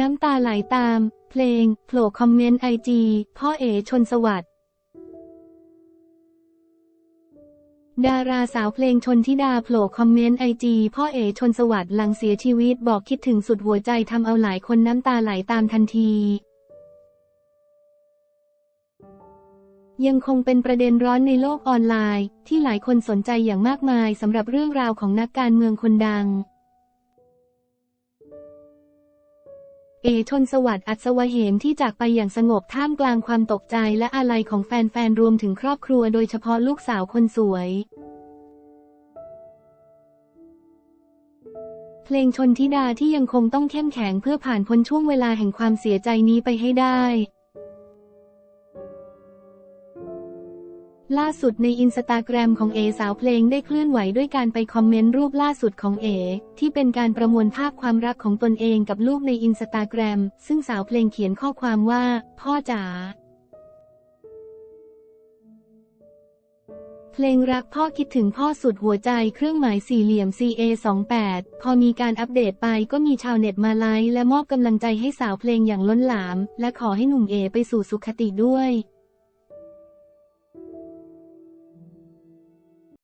น้ำตาไหลตาม เพลง โผล่คอมเมนต์ไอจีพ่อเอชนสวัสดิ์ดาราสาวเพลงชนทิดาโผล่คอมเมนต์ไอจีพ่อเอชนสวัสดิ์หลังเสียชีวิตบอกคิดถึงสุดหัวใจทำเอาหลายคนน้ำตาไหลตามทันทียังคงเป็นประเด็นร้อนในโลกออนไลน์ ที่หลายคนสนใจอย่างมากมายสำหรับเรื่องราวของนักการเมืองคนดัง เอชนสวัสดิ์อัศวเหมที่จากไปอย่างสงบท่ามกลางความตกใจและอาลัยของแฟนๆ รวมถึงครอบครัวโดยเฉพาะลูกสาวคนสวย เพลงชนทิดาที่ยังคงต้องเข้มแข็งเพื่อผ่านพ้นช่วงเวลาแห่งความเสียใจนี้ไปให้ได้ ล่าสุดในอินสตาแกรมของเอสาวเพลงได้เคลื่อนไหวด้วยการไปคอมเมนต์รูปล่าสุดของเอ ที่เป็นการประมวลภาพความรักของตนเองกับลูกในอินสตาแกรม ซึ่งสาวเพลงเขียนข้อความว่า พ่อจ๋าเพลงรักพ่อคิดถึงพ่อสุดหัวใจเครื่องหมายสี่เหลี่ยม CA28 พอมีการอัปเดตไปก็มีชาวเน็ตมาไลค์และมอบกำลังใจให้สาวเพลงอย่างล้นหลาม และขอให้หนุ่มเอไปสู่สุขติด้วย